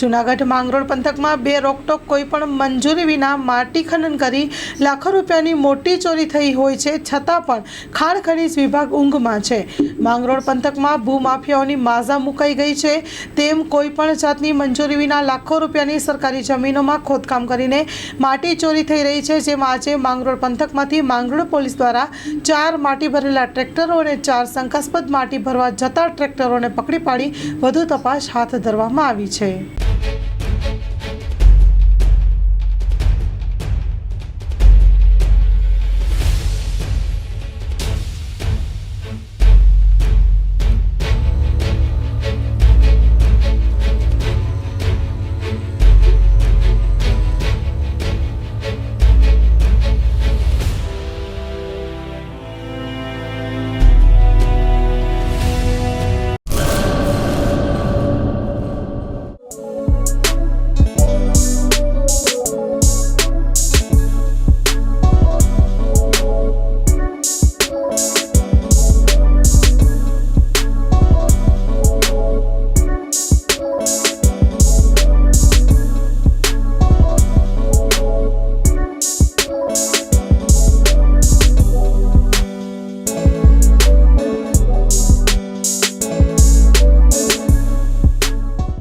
જૂનાગઢ માંગરોળ પંથકમાં બે રોકટોક કોઈ પણ મંજૂરી વિના માટી ખનન કરી લાખો રૂપિયાની મોટી ચોરી થઈ હોય છે, છતાં પણ ખાણ ખનીજ વિભાગ ઊંઘમાં છે. માંગરોળ પંથકમાં ભૂમાફિયાઓની માઝા મુકાઈ ગઈ છે. તેમ કોઈ પણ જાતની મંજૂરી વિના લાખો રૂપિયાની સરકારી જમીનોમાં ખોદકામ કરીને માટી ચોરી થઈ રહી છે, જેમાં આજે માંગરોળ પંથકમાંથી માંગરોળ પોલીસ દ્વારા ચાર માટી ભરેલા ટ્રેક્ટરો અને ચાર શંકાસ્પદ માટી ભરવા જતા ટ્રેક્ટરોને પકડી પાડી વધુ તપાસ હાથ ધરવામાં આવી છે.